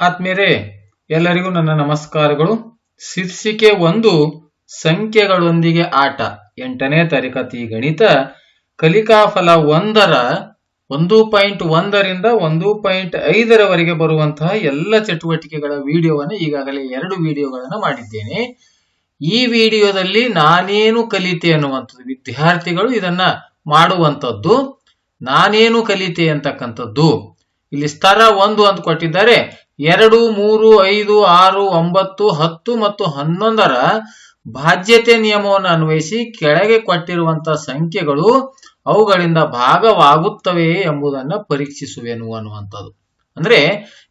ಆತ್ಮೀಯರೇ, ಎಲ್ಲರಿಗೂ ನನ್ನ ನಮಸ್ಕಾರಗಳು. ಶೀರ್ಷಿಕೆ ಒಂದು, ಸಂಖ್ಯೆಗಳೊಂದಿಗೆ ಆಟ. ಎಂಟನೇ ತರಗತಿ ಗಣಿತ. ಕಲಿಕಾ ಫಲ ಒಂದರ, ಒಂದು ಪಾಯಿಂಟ್ ಒಂದರಿಂದ ಒಂದು ಪಾಯಿಂಟ್ ಐದರವರೆಗೆ ಬರುವಂತಹ ಎಲ್ಲ ಚಟುವಟಿಕೆಗಳ ವಿಡಿಯೋವನ್ನು ಈಗಾಗಲೇ ಎರಡು ವಿಡಿಯೋಗಳನ್ನು ಮಾಡಿದ್ದೇನೆ. ಈ ವಿಡಿಯೋದಲ್ಲಿ ನಾನೇನು ಕಲಿತೆ ಅನ್ನುವಂಥದ್ದು, ವಿದ್ಯಾರ್ಥಿಗಳು ಇದನ್ನ ಮಾಡುವಂಥದ್ದು, ನಾನೇನು ಕಲಿತೆ ಅಂತಕ್ಕಂಥದ್ದು. ಇಲ್ಲಿ ಸ್ತರ ಒಂದು ಅಂತ ಕೊಟ್ಟಿದ್ದಾರೆ. ಎರಡು, ಮೂರು, ಐದು, ಆರು, ಒಂಬತ್ತು, ಹತ್ತು ಮತ್ತು ಹನ್ನೊಂದರ ಬಾಧ್ಯತೆ ನಿಯಮವನ್ನು ಅನ್ವಯಿಸಿ ಕೆಳಗೆ ಕೊಟ್ಟಿರುವಂತಹ ಸಂಖ್ಯೆಗಳು ಅವುಗಳಿಂದ ಭಾಗವಾಗುತ್ತವೆ ಎಂಬುದನ್ನು ಪರೀಕ್ಷಿಸುವೆನು ಅನ್ನುವಂಥದ್ದು. ಅಂದ್ರೆ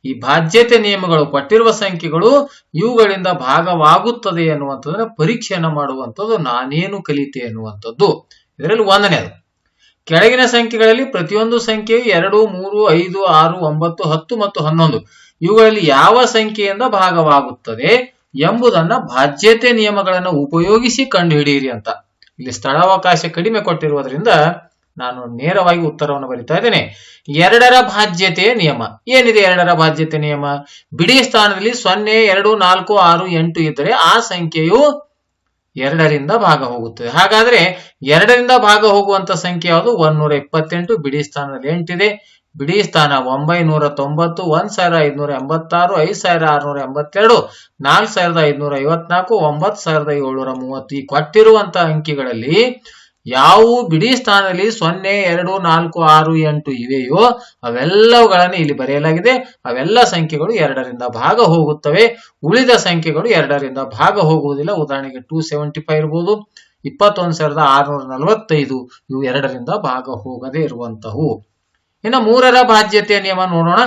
ಈ ಬಾಧ್ಯತೆ ನಿಯಮಗಳು ಕೊಟ್ಟಿರುವ ಸಂಖ್ಯೆಗಳು ಇವುಗಳಿಂದ ಭಾಗವಾಗುತ್ತದೆ ಅನ್ನುವಂಥದ್ದನ್ನ ಪರೀಕ್ಷೆಯನ್ನು ಮಾಡುವಂಥದ್ದು, ನಾನೇನು ಕಲಿತೆ ಅನ್ನುವಂಥದ್ದು. ಇದರಲ್ಲಿ ಒಂದನೇದು. ಕೆಳಗಿನ ಸಂಖ್ಯೆಗಳಲ್ಲಿ ಪ್ರತಿಯೊಂದು ಸಂಖ್ಯೆಯು ಎರಡು, ಮೂರು, ಐದು, ಆರು, ಒಂಬತ್ತು, ಹತ್ತು ಮತ್ತು ಹನ್ನೊಂದು. ಇವುಗಳಲ್ಲಿ ಯಾವ ಸಂಖ್ಯೆಯಿಂದ ಭಾಗವಾಗುತ್ತದೆ ಎಂಬುದನ್ನ ಬಾಧ್ಯತೆ ನಿಯಮಗಳನ್ನು ಉಪಯೋಗಿಸಿ ಕಂಡುಹಿಡಿಯಿರಿ ಅಂತ. ಇಲ್ಲಿ ಸ್ಥಳಾವಕಾಶ ಕಡಿಮೆ ಕೊಟ್ಟಿರುವುದರಿಂದ ನಾನು ನೇರವಾಗಿ ಉತ್ತರವನ್ನು ಬರಿತಾ ಇದ್ದೇನೆ. ಎರಡರ ಬಾಧ್ಯತೆಯ ನಿಯಮ. ಏನಿದೆ ಎರಡರ ಬಾಧ್ಯತೆ ನಿಯಮ? ಬಿಡಿ ಸ್ಥಾನದಲ್ಲಿ ಸೊನ್ನೆ, ಎರಡು, ನಾಲ್ಕು, ಆರು, ಎಂಟು ಇದ್ದರೆ ಆ ಸಂಖ್ಯೆಯು ಎರಡರಿಂದ ಭಾಗ ಹೋಗುತ್ತದೆ. ಹಾಗಾದ್ರೆ ಎರಡರಿಂದ ಭಾಗ ಹೋಗುವಂತ ಸಂಖ್ಯೆ ಯಾವುದು? ಒಂದೂರ ಇಪ್ಪತ್ತೆಂಟು ಬಿಡಿ ಸ್ಥಾನದಲ್ಲಿ ಎಂಟಿದೆ. ಬಿಡಿ, ಸ್ಥಾನ ಒಂಬೈನೂರ ತೊಂಬತ್ತು ಒಂದ್ ಸಾವಿರ ಐದ್ನೂರ ಎಂಬತ್ತಾರು ಐದ್ ಸಾವಿರ ಆರ್ನೂರ ಎಂಬತ್ತೆರಡು ನಾಲ್ಕು ಸಾವಿರದ ಐದ್ನೂರ ಐವತ್ನಾಲ್ಕು ಒಂಬತ್ತು ಸಾವಿರದ ಏಳ್ನೂರ ಮೂವತ್ತು ಈ ಕೊಟ್ಟಿರುವಂತ ಅಂಕಿಗಳಲ್ಲಿ ಯಾವ ಬಿಡಿ ಸ್ಥಾನದಲ್ಲಿ ಸೊನ್ನೆ, ಎರಡು, ನಾಲ್ಕು, ಆರು, ಎಂಟು ಇವೆಯೋ ಅವೆಲ್ಲವುಗಳನ್ನು ಇಲ್ಲಿ ಬರೆಯಲಾಗಿದೆ. ಅವೆಲ್ಲ ಸಂಖ್ಯೆಗಳು ಎರಡರಿಂದ ಭಾಗ ಹೋಗುತ್ತವೆ. ಉಳಿದ ಸಂಖ್ಯೆಗಳು ಎರಡರಿಂದ ಭಾಗ ಹೋಗುವುದಿಲ್ಲ. ಉದಾಹರಣೆಗೆ ಟೂ ಸೆವೆಂಟಿ ಫೈವ್ ಇರ್ಬೋದು, ಇಪ್ಪತ್ತೊಂದು ಸಾವಿರದ ಆರುನೂರ ನಲವತ್ತೈದು, ಇವು ಎರಡರಿಂದ ಭಾಗ ಹೋಗದೇ ಇರುವಂತವು ಇನ್ನು ಮೂರರ ಬಾಧ್ಯತೆ ನಿಯಮ ನೋಡೋಣ.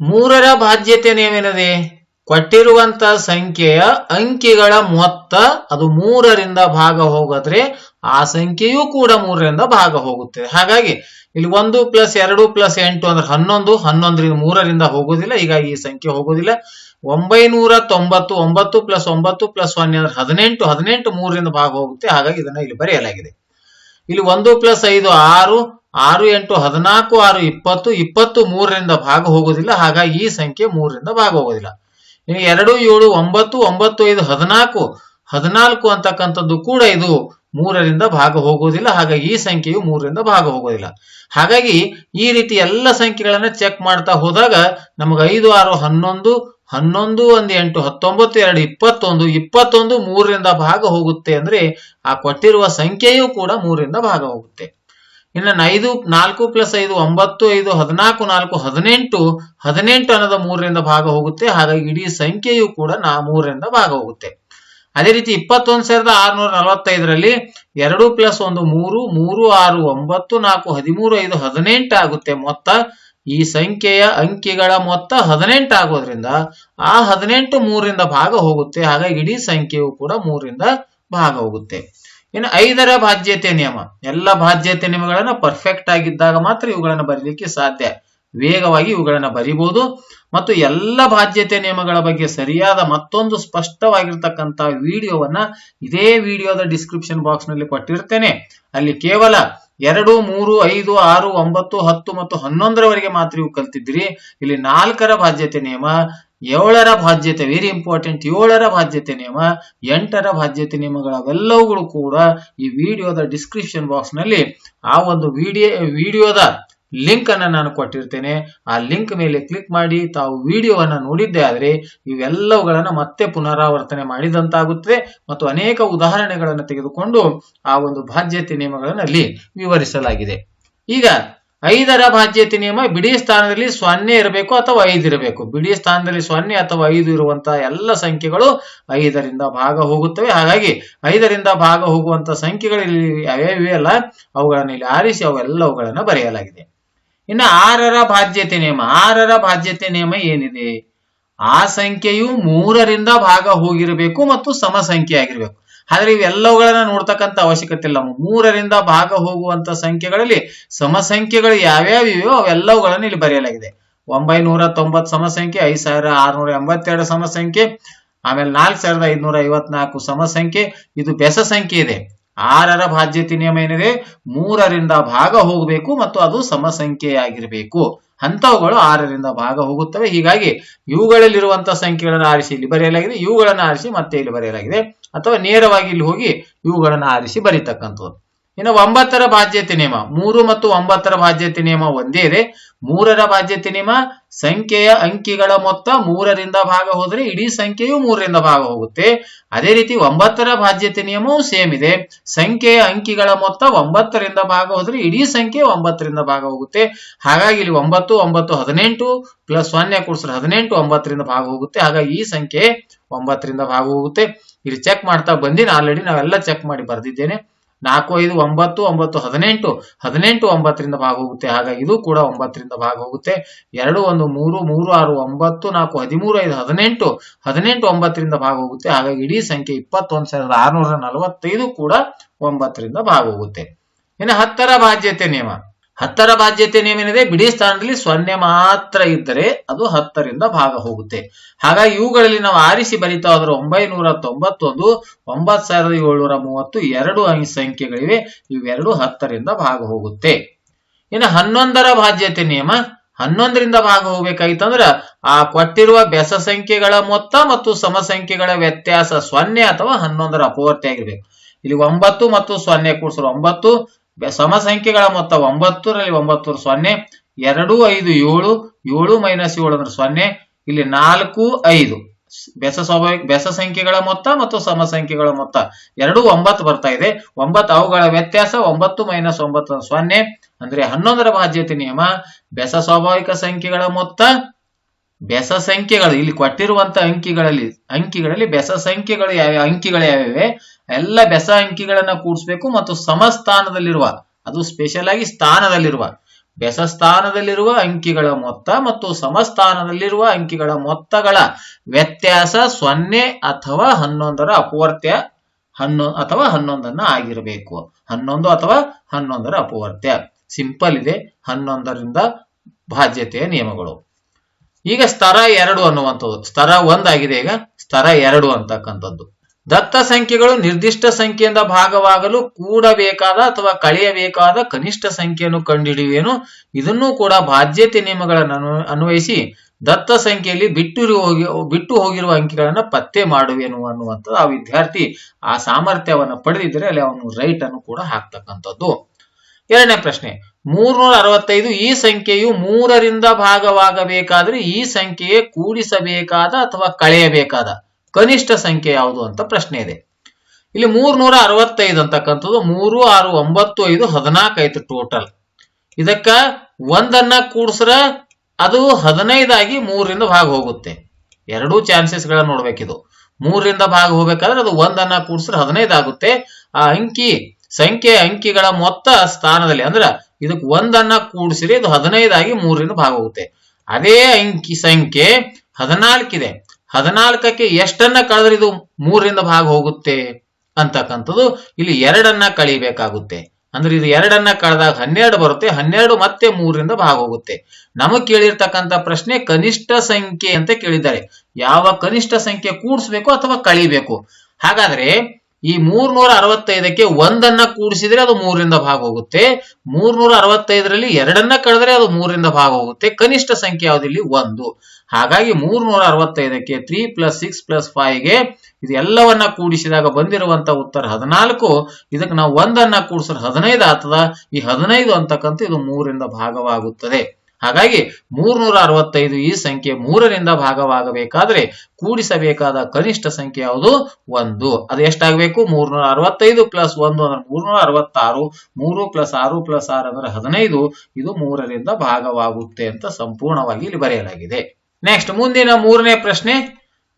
ಮೂರರ ಬಾಧ್ಯತೆ ನಿಯಮ ಏನಿದೆ? ಕೊಟ್ಟಿರುವಂತ ಸಂಖ್ಯೆಯ ಅಂಕಿಗಳ ಮೊತ್ತ ಅದು ಮೂರರಿಂದ ಭಾಗ ಹೋಗದ್ರೆ ಆ ಸಂಖ್ಯೆಯೂ ಕೂಡ ಮೂರರಿಂದ ಭಾಗ ಹೋಗುತ್ತೆ. ಹಾಗಾಗಿ ಇಲ್ಲಿ ಒಂದು ಪ್ಲಸ್ ಎರಡು ಪ್ಲಸ್ ಎಂಟು ಅಂದ್ರೆ ಹನ್ನೊಂದು, ಹನ್ನೊಂದರಿಂದ ಮೂರರಿಂದ ಹೋಗುದಿಲ್ಲ. ಈಗ ಈ ಸಂಖ್ಯೆ ಹೋಗುದಿಲ್ಲ. ಒಂಬೈನೂರ ತೊಂಬತ್ತು, ಒಂಬತ್ತು ಪ್ಲಸ್ ಒಂಬತ್ತು ಪ್ಲಸ್ ಒನ್ ಅಂದ್ರೆ ಹದಿನೆಂಟು ಹದಿನೆಂಟು ಮೂರರಿಂದ ಭಾಗ ಹೋಗುತ್ತೆ. ಹಾಗಾಗಿ ಇದನ್ನ ಇಲ್ಲಿ ಬರೆಯಲಾಗಿದೆ. ಇಲ್ಲಿ ಒಂದು ಪ್ಲಸ್ ಐದು, ಆರು ಆರು ಎಂಟು ಹದಿನಾಲ್ಕು ಆರು ಇಪ್ಪತ್ತು ಇಪ್ಪತ್ತು ಮೂರರಿಂದ ಭಾಗ ಹೋಗೋದಿಲ್ಲ ಹಾಗಾಗಿ ಈ ಸಂಖ್ಯೆ ಮೂರರಿಂದ ಭಾಗ ಹೋಗೋದಿಲ್ಲ ನೀವು ಎರಡು, ಏಳು, ಒಂಬತ್ತು ಒಂಬತ್ತು, ಐದು, ಹದಿನಾಲ್ಕು ಹದಿನಾಲ್ಕು ಅಂತಕ್ಕಂಥದ್ದು ಕೂಡ ಇದು ಮೂರರಿಂದ ಭಾಗ ಹೋಗೋದಿಲ್ಲ ಹಾಗಾಗಿ ಈ ಸಂಖ್ಯೆಯು ಮೂರರಿಂದ ಭಾಗ ಹೋಗೋದಿಲ್ಲ ಹಾಗಾಗಿ ಈ ರೀತಿ ಎಲ್ಲ ಸಂಖ್ಯೆಗಳನ್ನ ಚೆಕ್ ಮಾಡ್ತಾ ಹೋದಾಗ ನಮಗೆ ಐದು, ಆರು, ಹನ್ನೊಂದು ಹನ್ನೊಂದು, ಒಂದು, ಎಂಟು, ಹತ್ತೊಂಬತ್ತು, ಎರಡು, ಇಪ್ಪತ್ತೊಂದು ಇಪ್ಪತ್ತೊಂದು ಮೂರರಿಂದ ಭಾಗ ಹೋಗುತ್ತೆ ಅಂದ್ರೆ ಆ ಕೊಟ್ಟಿರುವ ಸಂಖ್ಯೆಯೂ ಕೂಡ ಮೂರರಿಂದ ಭಾಗ ಹೋಗುತ್ತೆ. ಇನ್ನು ಐದು, ನಾಲ್ಕು ಪ್ಲಸ್ ಐದು, ಒಂಬತ್ತು, ಐದು, ಹದಿನಾಲ್ಕು, ನಾಲ್ಕು, ಹದಿನೆಂಟು ಹದಿನೆಂಟು ಅನ್ನೋದ ಮೂರರಿಂದ ಭಾಗ ಹೋಗುತ್ತೆ. ಹಾಗಾಗಿ ಇಡೀ ಸಂಖ್ಯೆಯು ಕೂಡ ನಾ ಮೂರರಿಂದ ಭಾಗ ಹೋಗುತ್ತೆ. ಅದೇ ರೀತಿ ಇಪ್ಪತ್ತೊಂದು ಸಾವಿರದ ಆರುನೂರ ನಲವತ್ತೈದರಲ್ಲಿ ಎರಡು ಪ್ಲಸ್ ಒಂದು ಮೂರು ಮೂರು, ಆರು, ಒಂಬತ್ತು, ನಾಲ್ಕು, ಹದಿಮೂರು, ಐದು, ಹದಿನೆಂಟು ಆಗುತ್ತೆ. ಮೊತ್ತ ಈ ಸಂಖ್ಯೆಯ ಅಂಕಿಗಳ ಮೊತ್ತ ಹದಿನೆಂಟು ಆಗೋದ್ರಿಂದ ಆ ಹದಿನೆಂಟು ಮೂರರಿಂದ ಭಾಗ ಹೋಗುತ್ತೆ. ಹಾಗಾಗಿ ಇಡೀ ಸಂಖ್ಯೆಯು ಕೂಡ ಮೂರರಿಂದ ಭಾಗ ಹೋಗುತ್ತೆ. ಇನ್ನು ಐದರ ಬಾಧ್ಯತೆ ನಿಯಮ. ಎಲ್ಲ ಬಾಧ್ಯತೆ ನಿಯಮಗಳನ್ನು ಪರ್ಫೆಕ್ಟ್ ಆಗಿದ್ದಾಗ ಮಾತ್ರ ಇವುಗಳನ್ನು ಬರೀಲಿಕ್ಕೆ ಸಾಧ್ಯ. ವೇಗವಾಗಿ ಇವುಗಳನ್ನು ಬರಿಬಹುದು ಮತ್ತು ಎಲ್ಲ ಬಾಧ್ಯತೆ ನಿಯಮಗಳ ಬಗ್ಗೆ ಸರಿಯಾದ ಮತ್ತೊಂದು ಸ್ಪಷ್ಟವಾಗಿರ್ತಕ್ಕಂಥ ವಿಡಿಯೋವನ್ನ ಇದೇ ವಿಡಿಯೋದ ಡಿಸ್ಕ್ರಿಪ್ಷನ್ ಬಾಕ್ಸ್ನಲ್ಲಿ ಕೊಟ್ಟಿರ್ತೇನೆ. ಅಲ್ಲಿ ಕೇವಲ ಎರಡು, ಮೂರು, ಐದು, ಆರು, ಒಂಬತ್ತು, ಹತ್ತು ಮತ್ತು ಹನ್ನೊಂದರವರೆಗೆ ಮಾತ್ರ ಇವು ಕಲ್ತಿದ್ರಿ ಇಲ್ಲಿ ನಾಲ್ಕರ ಬಾಧ್ಯತೆ ನಿಯಮ ಏಳರ ಬಾಧ್ಯತೆ ವೆರಿ ಇಂಪಾರ್ಟೆಂಟ್ ಏಳರ ಬಾಧ್ಯತೆ ನಿಯಮ ಎಂಟರ ಬಾಧ್ಯತೆ ನಿಯಮಗಳವೆಲ್ಲವುಗಳು ಕೂಡ ಈ ವಿಡಿಯೋದ ಡಿಸ್ಕ್ರಿಪ್ಷನ್ ಬಾಕ್ಸ್ನಲ್ಲಿ ಆ ಒಂದು ವಿಡಿಯೋ ವಿಡಿಯೋದ ಲಿಂಕ್ ಅನ್ನ ನಾನು ಕೊಟ್ಟಿರ್ತೇನೆ. ಆ ಲಿಂಕ್ ಮೇಲೆ ಕ್ಲಿಕ್ ಮಾಡಿ, ತಾವು ವಿಡಿಯೋವನ್ನ ನೋಡಿದ್ದೇ ಆದರೆ ಇವೆಲ್ಲವುಗಳನ್ನು ಮತ್ತೆ ಪುನರಾವರ್ತನೆ ಮಾಡಿದಂತಾಗುತ್ತದೆ ಮತ್ತು ಅನೇಕ ಉದಾಹರಣೆಗಳನ್ನು ತೆಗೆದುಕೊಂಡು ಆ ಒಂದು ಬಾಧ್ಯತೆ ನಿಯಮಗಳನ್ನು ಅಲ್ಲಿ ವಿವರಿಸಲಾಗಿದೆ. ಈಗ ಐದರ ಬಾಧ್ಯತೆ ನಿಯಮ ಬಿಡಿ ಸ್ಥಾನದಲ್ಲಿ ಸೊನ್ನೆ ಇರಬೇಕು ಅಥವಾ ಐದು ಇರಬೇಕು. ಬಿಡಿ ಸ್ಥಾನದಲ್ಲಿ ಸೊನ್ನೆ ಅಥವಾ ಐದು ಇರುವಂತ ಎಲ್ಲ ಸಂಖ್ಯೆಗಳು ಐದರಿಂದ ಭಾಗ ಹೋಗುತ್ತವೆ. ಹಾಗಾಗಿ ಐದರಿಂದ ಭಾಗ ಹೋಗುವಂತ ಸಂಖ್ಯೆಗಳು ಇಲ್ಲಿ ಯಾವ್ಯಾವ ಅಲ್ಲ? ಅವುಗಳನ್ನು ಇಲ್ಲಿ ಆರಿಸಿ ಅವೆಲ್ಲವುಗಳನ್ನು ಬರೆಯಲಾಗಿದೆ. ಇನ್ನು ಆರರ ಬಾಧ್ಯತೆ ನಿಯಮ. ಆರರ ಬಾಧ್ಯತೆ ನಿಯಮ ಏನಿದೆ? ಆ ಸಂಖ್ಯೆಯು ಮೂರರಿಂದ ಭಾಗ ಹೋಗಿರಬೇಕು ಮತ್ತು ಸಮ ಸಂಖ್ಯೆ ಆಗಿರಬೇಕು. ಆದ್ರೆ ಇವೆಲ್ಲವುಗಳನ್ನ ನೋಡ್ತಕ್ಕಂಥ ಅವಶ್ಯಕತೆ ಇಲ್ಲ. ಮೂರರಿಂದ ಭಾಗ ಹೋಗುವಂತ ಸಂಖ್ಯೆಗಳಲ್ಲಿ ಸಮಸಂಖ್ಯೆಗಳು ಯಾವ್ಯಾವ ಇವೆಯೋ ಅವೆಲ್ಲವುಗಳನ್ನು ಇಲ್ಲಿ ಬರೆಯಲಾಗಿದೆ. ಒಂಬೈನೂರ ತೊಂಬತ್ತು ಸಮಸಂಖ್ಯೆ, ಐದ್ ಸಾವಿರ ಆರ್ನೂರ ಎಂಬತ್ತೆರಡು ಸಮಸಂಖ್ಯೆ, ಆಮೇಲೆ ನಾಲ್ಕು ಸಾವಿರದ ಐದ್ನೂರ ಐವತ್ನಾಲ್ಕು ಸಮಸಂಖ್ಯೆ. ಇದು ಬೆಸ ಸಂಖ್ಯೆ ಇದೆ. ಆರರ ಬಾಧ್ಯತೆ ನಿಯಮ ಏನಿದೆ? ಮೂರರಿಂದ ಭಾಗ ಹೋಗಬೇಕು ಮತ್ತು ಅದು ಸಮಸಂಖ್ಯೆಯಾಗಿರಬೇಕು. ಅಂತವುಗಳು ಆರರಿಂದ ಭಾಗ ಹೋಗುತ್ತವೆ. ಹೀಗಾಗಿ ಇವುಗಳಲ್ಲಿರುವಂತಹ ಸಂಖ್ಯೆಗಳನ್ನು ಆರಿಸಿ ಇಲ್ಲಿ ಬರೆಯಲಾಗಿದೆ. ಇವುಗಳನ್ನು ಆರಿಸಿ ಮತ್ತೆ ಇಲ್ಲಿ ಬರೆಯಲಾಗಿದೆ. ಅಥವಾ ನೇರವಾಗಿ ಇಲ್ಲಿ ಹೋಗಿ ಇವುಗಳನ್ನು ಆರಿಸಿ ಬರೀತಕ್ಕಂಥದ್ದು. ಇನ್ನು ಒಂಬತ್ತರ ಬಾಧ್ಯತೆ ನಿಯಮ. ಮೂರು ಮತ್ತು ಒಂಬತ್ತರ ಬಾಧ್ಯತೆ ನಿಯಮ ಒಂದೇ ಇದೆ. ಮೂರರ ಬಾಧ್ಯತೆ ನಿಯಮ, ಸಂಖ್ಯೆಯ ಅಂಕಿಗಳ ಮೊತ್ತ ಮೂರರಿಂದ ಭಾಗ ಹೋದರೆ ಇಡೀ ಸಂಖ್ಯೆಯು ಮೂರರಿಂದ ಭಾಗ ಹೋಗುತ್ತೆ. ಅದೇ ರೀತಿ ಒಂಬತ್ತರ ಬಾಧ್ಯತೆ ನಿಯಮವೂ ಸೇಮ್ ಇದೆ. ಸಂಖ್ಯೆಯ ಅಂಕಿಗಳ ಮೊತ್ತ ಒಂಬತ್ತರಿಂದ ಭಾಗ ಹೋದರೆ ಇಡೀ ಸಂಖ್ಯೆ ಒಂಬತ್ತರಿಂದ ಭಾಗ ಹೋಗುತ್ತೆ. ಹಾಗಾಗಿ ಇಲ್ಲಿ ಒಂಬತ್ತು ಒಂಬತ್ತು, ಹದಿನೆಂಟು ಪ್ಲಸ್ ಸೊನ್ನೆ ಕೂಡಿಸಿದ್ರೆ ಹದಿನೆಂಟು, ಒಂಬತ್ತರಿಂದ ಭಾಗ ಹೋಗುತ್ತೆ. ಹಾಗಾಗಿ ಈ ಸಂಖ್ಯೆ ಒಂಬತ್ತರಿಂದ ಭಾಗ ಹೋಗುತ್ತೆ. ಇಲ್ಲಿ ಚೆಕ್ ಮಾಡ್ತಾ ಬಂದಿನ ಆಲ್ರೆಡಿ ನಾವೆಲ್ಲ ಚೆಕ್ ಮಾಡಿ ಬರ್ದಿದ್ದೇನೆ. ನಾಲ್ಕು, ಐದು, ಒಂಬತ್ತು ಒಂಬತ್ತು, ಹದಿನೆಂಟು ಹದಿನೆಂಟು, ಒಂಬತ್ತರಿಂದ ಭಾಗ ಹೋಗುತ್ತೆ ಹಾಗಾಗಿ ಇದು ಕೂಡ ಒಂಬತ್ತರಿಂದ ಭಾಗ ಹೋಗುತ್ತೆ ಎರಡು, ಒಂದು, ಮೂರು ಮೂರು, ಆರು, ಒಂಬತ್ತು, ನಾಲ್ಕು, ಹದಿಮೂರು, ಐದು, ಹದಿನೆಂಟು ಹದಿನೆಂಟು, ಒಂಬತ್ತರಿಂದ ಭಾಗ ಹೋಗುತ್ತೆ ಹಾಗಾಗಿ ಇಡೀ ಸಂಖ್ಯೆ ಇಪ್ಪತ್ತೊಂದು ಸಾವಿರದ ಆರುನೂರ ನಲವತ್ತೈದು ಕೂಡ ಒಂಬತ್ತರಿಂದ ಭಾಗ ಹೋಗುತ್ತೆ ಇನ್ನು ಹತ್ತರ ಬಾಧ್ಯತೆ ನಿಯಮ. ಹತ್ತರ ಬಾಧ್ಯತೆ ನಿಯಮ ಏನಿದೆ ಬಿಡಿ ಸ್ಥಾನದಲ್ಲಿ ಸೊನ್ನೆ ಮಾತ್ರ ಇದ್ದರೆ ಅದು ಹತ್ತರಿಂದ ಭಾಗ ಹೋಗುತ್ತೆ. ಹಾಗಾಗಿ ಇವುಗಳಲ್ಲಿ ನಾವು ಆರಿಸಿ ಬರಿತಾ ಹೋದ್ರೆ ಒಂಬೈನೂರ ತೊಂಬತ್ತೊಂದು ಒಂಬತ್ ಸಾವಿರದ ಏಳ್ನೂರ ಮೂವತ್ತು, ಎರಡು ಅಂಕಿ ಸಂಖ್ಯೆಗಳಿವೆ ಇವೆರಡು ಹತ್ತರಿಂದ ಭಾಗ ಹೋಗುತ್ತೆ. ಇನ್ನು ಹನ್ನೊಂದರ ಬಾಧ್ಯತೆ ನಿಯಮ, ಹನ್ನೊಂದರಿಂದ ಭಾಗ ಹೋಗ್ಬೇಕಾಗಿತ್ತಂದ್ರ ಆ ಕೊಟ್ಟಿರುವ ಬೆಸ ಸಂಖ್ಯೆಗಳ ಮೊತ್ತ ಮತ್ತು ಸಮ ಸಂಖ್ಯೆಗಳ ವ್ಯತ್ಯಾಸ ಸೊನ್ನೆ ಅಥವಾ ಹನ್ನೊಂದರ ಅಪವರ್ತಿ ಆಗಿರ್ಬೇಕು. ಇಲ್ಲಿ ಒಂಬತ್ತು ಮತ್ತು ಸೊನ್ನೆ ಕೂಡಿಸಿದ್ರು ಒಂಬತ್ತು ಸಮಸಂಖ್ಯೆಗಳ ಮೊತ್ತ ಒಂಬತ್ತರಲ್ಲಿ ಒಂಬತ್ತು ಸೊನ್ನೆ, ಎರಡು ಐದು ಏಳು ಏಳು ಮೈನಸ್ ಏಳು ಅಂದ್ರೆ ಸೊನ್ನೆ, ಇಲ್ಲಿ ನಾಲ್ಕು ಐದು. ಬೆಸ ಸ್ವಾಭಾವಿಕ ಬೆಸ ಸಂಖ್ಯೆಗಳ ಮೊತ್ತ ಮತ್ತು ಸಮಸಂಖ್ಯೆಗಳ ಮೊತ್ತ. ಎರಡು ಒಂಬತ್ತು ಬರ್ತಾ ಇದೆ. ಒಂಬತ್ತು ಅವುಗಳ ವ್ಯತ್ಯಾಸ ಒಂಬತ್ತು ಮೈನಸ್ ಒಂಬತ್ತು ಸೊನ್ನೆ, ಅಂದ್ರೆ ಹನ್ನೊಂದರ ಬಾಧ್ಯತೆ ನಿಯಮ. ಬೆಸ ಸ್ವಾಭಾವಿಕ ಸಂಖ್ಯೆಗಳ ಮೊತ್ತ ಬೆಸ ಸಂಖ್ಯೆಗಳು, ಇಲ್ಲಿ ಕೊಟ್ಟಿರುವಂತ ಅಂಕಿಗಳಲ್ಲಿ ಅಂಕಿಗಳಲ್ಲಿ ಬೆಸ ಸಂಖ್ಯೆಗಳು ಯಾವ, ಅಂಕಿಗಳು ಯಾವ್ಯಾವೆ? ಎಲ್ಲ ಬೆಸ ಅಂಕಿಗಳನ್ನ ಕೂಡಿಸ್ಬೇಕು ಮತ್ತು ಸಮಸ್ಥಾನದಲ್ಲಿರುವ, ಅದು ಸ್ಪೆಷಲ್ ಆಗಿ ಸ್ಥಾನದಲ್ಲಿರುವ, ಬೆಸ ಸ್ಥಾನದಲ್ಲಿರುವ ಅಂಕಿಗಳ ಮೊತ್ತ ಮತ್ತು ಸಮಸ್ಥಾನದಲ್ಲಿರುವ ಅಂಕಿಗಳ ಮೊತ್ತಗಳ ವ್ಯತ್ಯಾಸ ಸೊನ್ನೆ ಅಥವಾ ಹನ್ನೊಂದರ ಅಪವರ್ತ್ಯ ಹನ್ನೊ, ಅಥವಾ ಹನ್ನೊಂದನ್ನ ಆಗಿರಬೇಕು. ಹನ್ನೊಂದು ಅಥವಾ ಹನ್ನೊಂದರ ಅಪವರ್ತ್ಯ ಸಿಂಪಲ್ ಇದೆ. ಹನ್ನೊಂದರಿಂದ ಬಾಧ್ಯತೆಯ ನಿಯಮಗಳು. ಈಗ ಸ್ತರ ಎರಡು ಅನ್ನುವಂಥದ್ದು. ಸ್ತರ ಒಂದಾಗಿದೆ ಈಗ, ಸ್ತರ ಎರಡು ಅಂತಕ್ಕಂಥದ್ದು. ದತ್ತ ಸಂಖ್ಯೆಗಳು ನಿರ್ದಿಷ್ಟ ಸಂಖ್ಯೆಯಿಂದ ಭಾಗವಾಗಲು ಕೂಡಬೇಕಾದ ಅಥವಾ ಕಳೆಯಬೇಕಾದ ಕನಿಷ್ಠ ಸಂಖ್ಯೆಯನ್ನು ಕಂಡುಹಿಡಿಯುವೇನು ಇದನ್ನು ಕೂಡ ಬಾಧ್ಯತೆ ನಿಯಮಗಳನ್ನು ಅನ್ವ- ಅನ್ವಯಿಸಿ ದತ್ತ ಸಂಖ್ಯೆಯಲ್ಲಿ ಬಿಟ್ಟು ಹೋಗಿ, ಬಿಟ್ಟು ಹೋಗಿರುವ ಅಂಕಿಗಳನ್ನ ಪತ್ತೆ ಮಾಡುವೇನು ಅನ್ನುವಂಥದ್ದು. ಆ ವಿದ್ಯಾರ್ಥಿ ಆ ಸಾಮರ್ಥ್ಯವನ್ನು ಪಡೆದಿದ್ದರೆ ಅಲ್ಲಿ ಅವನು ರೈಟ್ ಅನ್ನು ಕೂಡ ಹಾಕ್ತಕ್ಕಂಥದ್ದು. ಎರಡನೇ ಪ್ರಶ್ನೆ ಮೂರ್ನೂರ ಅರವತ್ತೈದು ಈ ಸಂಖ್ಯೆಯು ಮೂರರಿಂದ ಭಾಗವಾಗಬೇಕಾದ್ರೆ ಈ ಸಂಖ್ಯೆಯೇ ಕೂಡಿಸಬೇಕಾದ ಅಥವಾ ಕಳೆಯಬೇಕಾದ ಕನಿಷ್ಠ ಸಂಖ್ಯೆ ಯಾವುದು ಅಂತ ಪ್ರಶ್ನೆ ಇದೆ. ಇಲ್ಲಿ ಮೂರ್ನೂರ ಅರವತ್ತೈದು ಅಂತಕ್ಕಂಥದ್ದು ಮೂರು, ಆರು, ಒಂಬತ್ತು, ಐದು, ಹದಿನಾಲ್ಕು ಟೋಟಲ್ ಇದಕ್ಕ ಒಂದನ್ನ ಕೂಡಿಸ್ರ ಅದು ಹದಿನೈದಾಗಿ ಮೂರರಿಂದ ಭಾಗ ಹೋಗುತ್ತೆ. ಎರಡೂ ಚಾನ್ಸಸ್ಗಳ ನೋಡ್ಬೇಕಿದು ಮೂರರಿಂದ ಭಾಗ ಹೋಗ್ಬೇಕಾದ್ರೆ ಅದು ಒಂದನ್ನ ಕೂಡಿಸ್ರೆ ಹದಿನೈದು ಆಗುತ್ತೆ ಆ ಅಂಕಿ ಸಂಖ್ಯೆ ಅಂಕಿಗಳ ಮೊತ್ತ ಸ್ಥಾನದಲ್ಲಿ ಅಂದ್ರ ಇದಕ್ಕೆ ಒಂದನ್ನ ಕೂಡಿಸಿರಿ ಇದು ಹದಿನೈದಾಗಿ ಮೂರರಿಂದ ಭಾಗ ಹೋಗುತ್ತೆ. ಅದೇ ಅಂಕಿ ಸಂಖ್ಯೆ ಹದಿನಾಲ್ಕಿದೆ. ಹದಿನಾಲ್ಕಕ್ಕೆ ಎಷ್ಟನ್ನ ಕಳೆದ್ರೆ ಇದು ಮೂರರಿಂದ ಭಾಗ ಹೋಗುತ್ತೆ ಅಂತಕ್ಕಂಥದ್ದು ಇಲ್ಲಿ ಎರಡನ್ನ ಕಳಿಬೇಕಾಗುತ್ತೆ. ಅಂದ್ರೆ ಇದು ಎರಡನ್ನ ಕಳೆದಾಗ ಹನ್ನೆರಡು ಬರುತ್ತೆ, ಹನ್ನೆರಡು ಮತ್ತೆ ಮೂರರಿಂದ ಭಾಗ ಹೋಗುತ್ತೆ. ನಮಗ್ ಕೇಳಿರ್ತಕ್ಕಂಥ ಪ್ರಶ್ನೆ ಕನಿಷ್ಠ ಸಂಖ್ಯೆ ಅಂತ ಕೇಳಿದ್ದಾರೆ. ಯಾವ ಕನಿಷ್ಠ ಸಂಖ್ಯೆ ಕೂಡಿಸ್ಬೇಕು ಅಥವಾ ಕಳಿಬೇಕು? ಹಾಗಾದ್ರೆ ಈ ಮೂರ್ನೂರ ಅರವತ್ತೈದಕ್ಕೆ ಒಂದನ್ನ ಕೂಡಿಸಿದ್ರೆ ಅದು ಮೂರರಿಂದ ಭಾಗ ಹೋಗುತ್ತೆ ಮೂರ್ನೂರ ಅರವತ್ತೈದರಲ್ಲಿ ಎರಡನ್ನ ಕಳೆದ್ರೆ ಅದು ಮೂರರಿಂದ ಭಾಗ ಹೋಗುತ್ತೆ ಕನಿಷ್ಠ ಸಂಖ್ಯೆ ಯಾವ್ದಿಲ್ಲಿ ಒಂದು. ಹಾಗಾಗಿ ಮೂರ್ನೂರ ಅರವತ್ತೈದಕ್ಕೆ ತ್ರೀ ಪ್ಲಸ್ ಸಿಕ್ಸ್ ಪ್ಲಸ್ಗೆ ಇದು ಎಲ್ಲವನ್ನ ಕೂಡಿಸಿದಾಗ ಬಂದಿರುವಂತ ಉತ್ತರ ಹದಿನಾಲ್ಕು. ಇದಕ್ಕೆ ನಾವು ಒಂದನ್ನ ಕೂಡಿಸಿದ್ರೆ ಹದಿನೈದು ಆಗ್ತದ. ಈ ಹದಿನೈದು ಅಂತಕ್ಕಂಥ ಇದು ಮೂರರಿಂದ ಭಾಗವಾಗುತ್ತದೆ. ಹಾಗಾಗಿ ಮೂರ್ನೂರ ಅರವತ್ತೈದು ಈ ಸಂಖ್ಯೆ ಮೂರರಿಂದ ಭಾಗವಾಗಬೇಕಾದ್ರೆ ಕೂಡಿಸಬೇಕಾದ ಕನಿಷ್ಠ ಸಂಖ್ಯೆ ಯಾವುದು? ಒಂದು. ಅದು ಎಷ್ಟಾಗಬೇಕು? ಮೂರ್ನೂರ ಅರವತ್ತೈದು ಪ್ಲಸ್ ಒಂದು ಅಂದ್ರೆ ಮೂರ್ನೂರ ಅರವತ್ತಾರು ಮೂರು ಪ್ಲಸ್ ಆರು ಪ್ಲಸ್ ಆರು ಅಂದ್ರೆ ಹದಿನೈದು. ಇದು ಮೂರರಿಂದ ಭಾಗವಾಗುತ್ತೆ ಅಂತ ಸಂಪೂರ್ಣವಾಗಿ ಇಲ್ಲಿ ಬರೆಯಲಾಗಿದೆ. ನೆಕ್ಸ್ಟ್ ಮುಂದಿನ ಮೂರನೇ ಪ್ರಶ್ನೆ.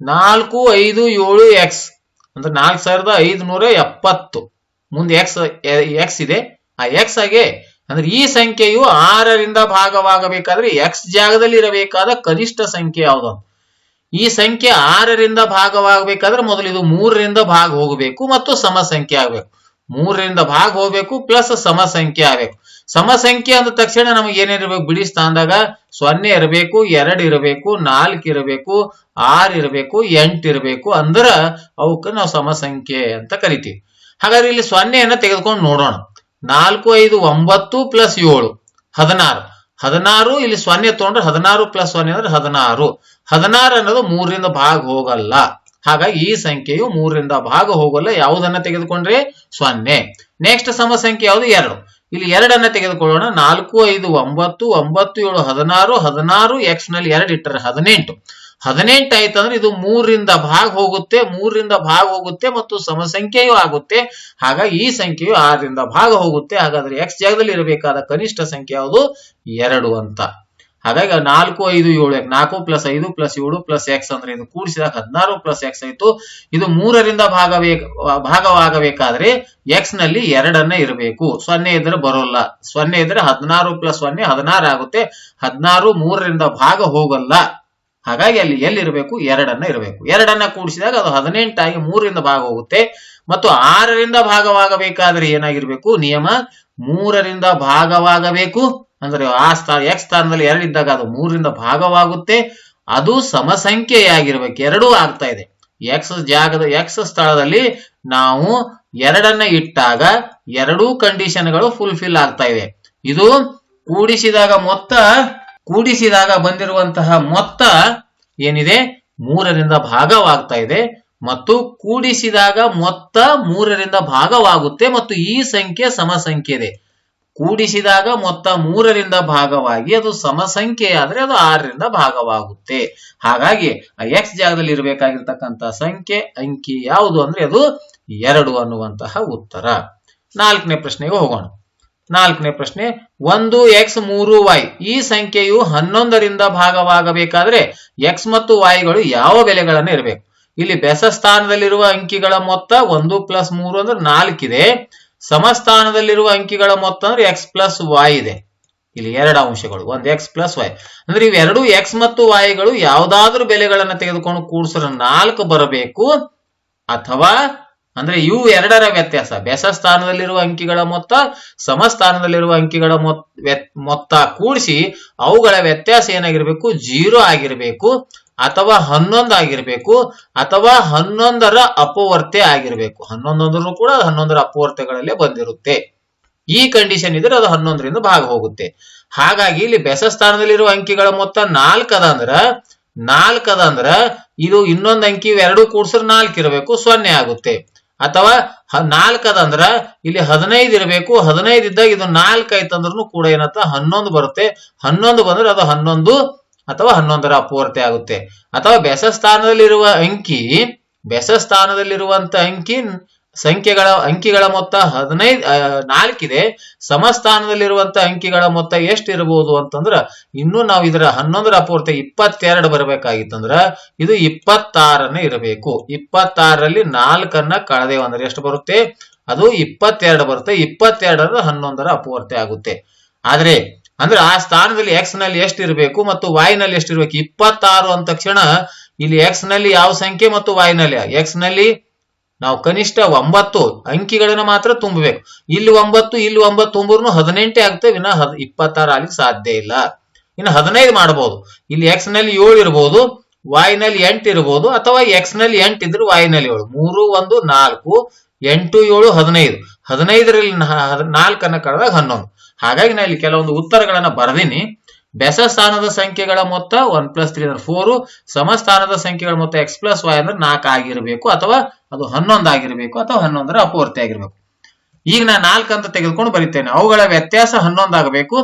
ನಾಲ್ಕು, ಐದು, ಏಳು ಎಕ್ಸ್ ಅಂದ್ರೆ ನಾಲ್ಕು ಸಾವಿರದ ಐದುನೂರ ಎಪ್ಪತ್ತು. ಮುಂದೆ ಎಕ್ಸ್ ಎಕ್ಸ್ ಇದೆ. ಆ ಎಕ್ಸ್ ಆಗಿ ಅಂದ್ರೆ ಈ ಸಂಖ್ಯೆಯು ಆರರಿಂದ ಭಾಗವಾಗಬೇಕಾದ್ರೆ ಎಕ್ಸ್ ಜಾಗದಲ್ಲಿ ಇರಬೇಕಾದ ಕನಿಷ್ಠ ಸಂಖ್ಯೆ ಯಾವುದು? ಈ ಸಂಖ್ಯೆ ಆರರಿಂದ ಭಾಗವಾಗಬೇಕಾದ್ರೆ ಮೊದಲು ಇದು ಮೂರರಿಂದ ಭಾಗ ಹೋಗಬೇಕು ಮತ್ತು ಸಮ ಸಂಖ್ಯೆ ಆಗಬೇಕು. ಮೂರರಿಂದ ಭಾಗ ಹೋಗ್ಬೇಕು ಪ್ಲಸ್ ಸಮ ಸಂಖ್ಯೆ ಆಗಬೇಕು. ಸಮ ಸಂಖ್ಯೆ ಅಂದ ತಕ್ಷಣ ನಮಗೆ ಏನಿರಬೇಕು ಬಿಡಿ ಸ್ಥಾನದಾಗ? ಸೊನ್ನೆ ಇರಬೇಕು, ಎರಡು ಇರಬೇಕು, ನಾಲ್ಕು ಇರಬೇಕು, ಆರು ಇರಬೇಕು, ಎಂಟು ಇರಬೇಕು ಅಂದ್ರ ಅವಕ್ಕೆ ನಾವು ಸಮ ಸಂಖ್ಯೆ ಅಂತ ಕರಿತೀವಿ. ಹಾಗಾದ್ರೆ ಇಲ್ಲಿ ಸೊನ್ನೆಯನ್ನ ತೆಗೆದುಕೊಂಡು ನೋಡೋಣ. ನಾಲ್ಕು ಐದು ಒಂಬತ್ತು ಪ್ಲಸ್ ಏಳು. ಹದಿನಾರು. ಹದಿನಾರು, ಇಲ್ಲಿ ಸೊನ್ನೆ ತಗೊಂಡ್ರೆ ಹದಿನಾರು ಪ್ಲಸ್ ಸೊನ್ನೆ ಅಂದ್ರೆ ಹದಿನಾರು. ಹದಿನಾರು ಅನ್ನೋದು ಮೂರರಿಂದ ಭಾಗ ಹೋಗಲ್ಲ. ಹಾಗಾಗಿ ಈ ಸಂಖ್ಯೆಯು ಮೂರರಿಂದ ಭಾಗ ಹೋಗಲ್ಲ. ಯಾವುದನ್ನ ತೆಗೆದುಕೊಂಡ್ರೆ? ಸೊನ್ನೆ. ನೆಕ್ಸ್ಟ್ ಸಮ ಸಂಖ್ಯೆ ಯಾವುದು? ಎರಡು. ಇಲ್ಲಿ ಎರಡನ್ನ ತೆಗೆದುಕೊಳ್ಳೋಣ. ನಾಲ್ಕು ಐದು ಒಂಬತ್ತು ಒಂಬತ್ತು ಏಳು, ಹದಿನಾರು. ಹದಿನಾರು ಎಕ್ಸ್ನಲ್ಲಿ ಎರಡು ಇಟ್ಟರೆ ಹದಿನೆಂಟು. ಹದಿನೆಂಟು ಆಯ್ತು ಅಂದ್ರೆ ಇದು ಮೂರರಿಂದ ಭಾಗ ಹೋಗುತ್ತೆ, ಮೂರರಿಂದ ಭಾಗ ಹೋಗುತ್ತೆ ಮತ್ತು ಸಮಸಂಖ್ಯೆಯೂ ಆಗುತ್ತೆ. ಹಾಗಾಗಿ ಈ ಸಂಖ್ಯೆಯು ಆರರಿಂದ ಭಾಗ ಹೋಗುತ್ತೆ. ಹಾಗಾದ್ರೆ ಎಕ್ಸ್ ಜಾಗದಲ್ಲಿ ಇರಬೇಕಾದ ಕನಿಷ್ಠ ಸಂಖ್ಯೆ ಯಾವುದು? ಎರಡು ಅಂತ. ಹಾಗಾಗಿ ನಾಲ್ಕು, ಐದು, ಏಳು ನಾಲ್ಕು ಪ್ಲಸ್ ಐದು ಪ್ಲಸ್ ಏಳು ಪ್ಲಸ್ ಎಕ್ಸ್ ಅಂದ್ರೆ ಇದು ಕೂಡಿಸಿದಾಗ ಹದಿನಾರು ಪ್ಲಸ್ ಎಕ್ಸ್ ಆಯ್ತು. ಇದು ಮೂರರಿಂದ ಭಾಗವೇ ಭಾಗವಾಗಬೇಕಾದ್ರೆ ಎಕ್ಸ್ನಲ್ಲಿ ಎರಡನ್ನ ಇರಬೇಕು. ಸೊನ್ನೆ ಇದ್ರೆ ಬರೋಲ್ಲ. ಸೊನ್ನೆ ಇದ್ರೆ ಹದಿನಾರು ಪ್ಲಸ್ ಸೊನ್ನೆ ಹದಿನಾರು ಆಗುತ್ತೆ. ಹದಿನಾರು ಮೂರರಿಂದ ಭಾಗ ಹೋಗಲ್ಲ. ಹಾಗಾಗಿ ಅಲ್ಲಿ ಎಲ್ಲಿರಬೇಕು? ಎರಡನ್ನ ಇರಬೇಕು. ಎರಡನ್ನ ಕೂಡಿಸಿದಾಗ ಅದು ಹದಿನೆಂಟಾಗಿ ಮೂರರಿಂದ ಭಾಗ ಹೋಗುತ್ತೆ ಮತ್ತು ಆರರಿಂದ ಭಾಗವಾಗಬೇಕಾದ್ರೆ ಏನಾಗಿರ್ಬೇಕು? ನಿಯಮ ಮೂರರಿಂದ ಭಾಗವಾಗಬೇಕು. ಅಂದ್ರೆ ಆ ಸ್ಥಾನ ಎಕ್ಸ್ ಸ್ಥಾನದಲ್ಲಿ ಎರಡಿದ್ದಾಗ ಅದು ಮೂರರಿಂದ ಭಾಗವಾಗುತ್ತೆ. ಅದು ಸಮಸಂಖ್ಯೆಯಾಗಿರ್ಬೇಕು. ಎರಡೂ ಆಗ್ತಾ ಇದೆ. ಎಕ್ಸ್ ಜಾಗದ ಎಕ್ಸ್ ಸ್ಥಳದಲ್ಲಿ ನಾವು ಎರಡನ್ನ ಇಟ್ಟಾಗ ಎರಡೂ ಕಂಡೀಷನ್ಗಳು ಫುಲ್ಫಿಲ್ ಆಗ್ತಾ ಇವೆ. ಇದು ಕೂಡಿಸಿದಾಗ ಮೊತ್ತ ಕೂಡಿಸಿದಾಗ ಬಂದಿರುವಂತಹ ಮೊತ್ತ ಏನಿದೆ? ಮೂರರಿಂದ ಭಾಗವಾಗ್ತಾ ಇದೆ. ಮತ್ತು ಕೂಡಿಸಿದಾಗ ಮೊತ್ತ ಮೂರರಿಂದ ಭಾಗವಾಗುತ್ತೆ ಮತ್ತು ಈ ಸಂಖ್ಯೆ ಸಮಸಂಖ್ಯೆ ಇದೆ. ಕೂಡಿಸಿದಾಗ ಮೊತ್ತ ಮೂರರಿಂದ ಭಾಗವಾಗಿ ಅದು ಸಮಸಂಖ್ಯೆ ಆದ್ರೆ ಅದು ಆರರಿಂದ ಭಾಗವಾಗುತ್ತೆ. ಹಾಗಾಗಿ ಎಕ್ಸ್ ಜಾಗದಲ್ಲಿ ಇರಬೇಕಾಗಿರ್ತಕ್ಕಂತಹ ಸಂಖ್ಯೆ, ಅಂಕಿ ಯಾವುದು ಅಂದ್ರೆ ಅದು ಎರಡು ಅನ್ನುವಂತಹ ಉತ್ತರ. ನಾಲ್ಕನೇ ಪ್ರಶ್ನೆಗೆ ಹೋಗೋಣ. ನಾಲ್ಕನೇ ಪ್ರಶ್ನೆ, ಒಂದು ಎಕ್ಸ್ ಮೂರು ವೈ. ಈ ಸಂಖ್ಯೆಯು ಹನ್ನೊಂದರಿಂದ ಭಾಗವಾಗಬೇಕಾದ್ರೆ ಎಕ್ಸ್ ಮತ್ತು ವೈಗಳು ಯಾವ ಬೆಲೆಗಳನ್ನು ಇರಬೇಕು? ಇಲ್ಲಿ ಬೆಸ ಸ್ಥಾನದಲ್ಲಿರುವ ಅಂಕಿಗಳ ಮೊತ್ತ ಒಂದು ಪ್ಲಸ್ ಮೂರು ಅಂದ್ರೆ ನಾಲ್ಕಿದೆ. ಸಮಸ್ಥಾನದಲ್ಲಿರುವ ಅಂಕಿಗಳ ಮೊತ್ತ ಅಂದ್ರೆ ಎಕ್ಸ್ ಪ್ಲಸ್ ವೈ ಇದೆ. ಇಲ್ಲಿ ಎರಡು ಅಂಶಗಳು, ಒಂದು ಎಕ್ಸ್ ಪ್ಲಸ್ ವೈ. ಅಂದ್ರೆ ಇವೆರಡು ಎಕ್ಸ್ ಮತ್ತು ವೈಗಳು ಯಾವ್ದಾದ್ರೂ ಬೆಲೆಗಳನ್ನ ತೆಗೆದುಕೊಂಡು ಕೂಡಿಸಿದ್ರೆ ನಾಲ್ಕು ಬರಬೇಕು ಅಥವಾ ಅಂದ್ರೆ ಇವು ಎರಡರ ವ್ಯತ್ಯಾಸ. ಬೆಸ ಸ್ಥಾನದಲ್ಲಿರುವ ಅಂಕಿಗಳ ಮೊತ್ತ, ಸಮಸ್ಥಾನದಲ್ಲಿರುವ ಅಂಕಿಗಳ ಮೊತ್ತ ಕೂಡಿಸಿ ಅವುಗಳ ವ್ಯತ್ಯಾಸ ಏನಾಗಿರ್ಬೇಕು? ಜೀರೋ ಆಗಿರ್ಬೇಕು ಅಥವಾ ಹನ್ನೊಂದು ಆಗಿರ್ಬೇಕು ಅಥವಾ ಹನ್ನೊಂದರ ಅಪವರ್ತೆ ಆಗಿರ್ಬೇಕು. ಹನ್ನೊಂದೊಂದರೂ ಕೂಡ ಹನ್ನೊಂದರ ಅಪವರ್ತೆಗಳಲ್ಲೇ ಬಂದಿರುತ್ತೆ. ಈ ಕಂಡೀಷನ್ ಇದ್ರೆ ಅದು ಹನ್ನೊಂದರಿಂದ ಭಾಗ ಹೋಗುತ್ತೆ. ಹಾಗಾಗಿ ಇಲ್ಲಿ ಬೆಸ ಸ್ಥಾನದಲ್ಲಿರುವ ಅಂಕಿಗಳ ಮೊತ್ತ ನಾಲ್ಕದ ಅಂದ್ರ ನಾಲ್ಕದ ಅಂದ್ರ ಇದು ಇನ್ನೊಂದು ಅಂಕಿ ಎರಡು ಕೂಡಿಸ್ರೆ ನಾಲ್ಕು ಇರಬೇಕು, ಸೊನ್ನೆ ಆಗುತ್ತೆ. ಅಥವಾ ನಾಲ್ಕದಂದ್ರ ಇಲ್ಲಿ ಹದಿನೈದು ಇರಬೇಕು. ಹದಿನೈದು ಇದ್ದಾಗ ಇದು ನಾಲ್ಕು ಆಯ್ತಂದ್ರೂ ಕೂಡ ಏನತ್ತ ಹನ್ನೊಂದು ಬರುತ್ತೆ. ಹನ್ನೊಂದು ಬಂದ್ರೆ ಅದು ಹನ್ನೊಂದು ಅಥವಾ ಹನ್ನೊಂದರ ಅಪೂರ್ತಿ ಆಗುತ್ತೆ. ಅಥವಾ ಬೆಸ ಸ್ಥಾನದಲ್ಲಿರುವ ಅಂಕಿ, ಬೆಸ ಸ್ಥಾನದಲ್ಲಿರುವಂತ ಅಂಕಿ ಸಂಖ್ಯೆಗಳ, ಅಂಕಿಗಳ ಮೊತ್ತ ಹದಿನೈದು ನಾಲ್ಕಿದೆ. ಸಮಸ್ಥಾನದಲ್ಲಿರುವಂತಹ ಅಂಕಿಗಳ ಮೊತ್ತ ಎಷ್ಟು ಇರಬಹುದು ಅಂತಂದ್ರ ಇನ್ನು ನಾವು ಇದರ ಹನ್ನೊಂದರ ಅಪೂರ್ತಿ ಇಪ್ಪತ್ತೆರಡು ಬರಬೇಕಾಗಿತ್ತಂದ್ರ ಇದು ಇಪ್ಪತ್ತಾರನೇ ಇರಬೇಕು. ಇಪ್ಪತ್ತಾರರಲ್ಲಿ ನಾಲ್ಕನ್ನ ಕಳೆದೇವು ಅಂದ್ರೆ ಎಷ್ಟು ಬರುತ್ತೆ? ಅದು ಇಪ್ಪತ್ತೆರಡು ಬರುತ್ತೆ. ಇಪ್ಪತ್ತೆರಡರ ಹನ್ನೊಂದರ ಅಪೂರ್ತಿ ಆಗುತ್ತೆ. ಆದ್ರೆ, ಅಂದ್ರೆ ಆ ಸ್ಥಾನದಲ್ಲಿ ಎಕ್ಸ್ನಲ್ಲಿ ಎಷ್ಟು ಇರಬೇಕು ಮತ್ತು ವೈ ನಲ್ಲಿ ಎಷ್ಟು ಇರಬೇಕು ಇಪ್ಪತ್ತಾರು ಅಂದ ತಕ್ಷಣ ಇಲ್ಲಿ ಎಕ್ಸ್ನಲ್ಲಿ ಯಾವ ಸಂಖ್ಯೆ ಮತ್ತು ವೈ ನಲ್ಲಿ? ಎಕ್ಸ್ನಲ್ಲಿ ನಾವು ಕನಿಷ್ಠ ಒಂಬತ್ತು ಅಂಕಿಗಳನ್ನ ಮಾತ್ರ ತುಂಬಬೇಕು. ಇಲ್ಲಿ ಒಂಬತ್ತು ಇಲ್ಲಿ ಒಂಬತ್ತು ತುಂಬರು ಹದಿನೆಂಟೇ ಆಗ್ತೇವೆ, ಇನ್ನ ಹದ್, ಇಪ್ಪತ್ತಾರು ಆಗ್ಲಿಕ್ಕೆ ಸಾಧ್ಯ ಇಲ್ಲ. ಇನ್ನು ಹದಿನೈದು ಮಾಡಬಹುದು ಇಲ್ಲಿ ಎಕ್ಸ್ನಲ್ಲಿ ಏಳು ಇರಬಹುದು ವಾಯ್ನಲ್ಲಿ ಎಂಟು ಇರಬಹುದು ಅಥವಾ ಎಕ್ಸ್ನಲ್ಲಿ ಎಂಟು ಇದ್ರೆ ವಾಯ್ನಲ್ಲಿ ಏಳು. ಮೂರು, ಒಂದು, ನಾಲ್ಕು, ಎಂಟು, ಏಳು, ಹದಿನೈದು. ಹದಿನೈದರಲ್ಲಿ ನಾಲ್ಕನ್ನ ಕಳೆದಾಗ ಹನ್ನೊಂದು. ಹಾಗಾಗಿ ನಾನು ಇಲ್ಲಿ ಕೆಲವೊಂದು ಉತ್ತರಗಳನ್ನ ಬರೆದೀನಿ. ಬೆಸ ಸ್ಥಾನದ ಸಂಖ್ಯೆಗಳ ಮೊತ್ತ ಒನ್ ಪ್ಲಸ್ ತ್ರೀ ಅಂದ್ರೆ ಫೋರು ಸಮಸ್ಥಾನದ ಸಂಖ್ಯೆಗಳ ಮೊತ್ತ ಎಕ್ಸ್ ಪ್ಲಸ್ ವೈ ಅಂದ್ರೆ ನಾಲ್ಕು ಆಗಿರಬೇಕು, ಅಥವಾ ಅದು ಹನ್ನೊಂದು ಆಗಿರಬೇಕು ಅಥವಾ ಹನ್ನೊಂದರ ಅಪೂರ್ತಿ ಆಗಿರಬೇಕು. ಈಗ ನಾನು ನಾಲ್ಕು ಅಂತ ತೆಗೆದುಕೊಂಡು ಬರೀತೇನೆ. ಅವುಗಳ ವ್ಯತ್ಯಾಸ ಹನ್ನೊಂದು ಆಗಬೇಕು,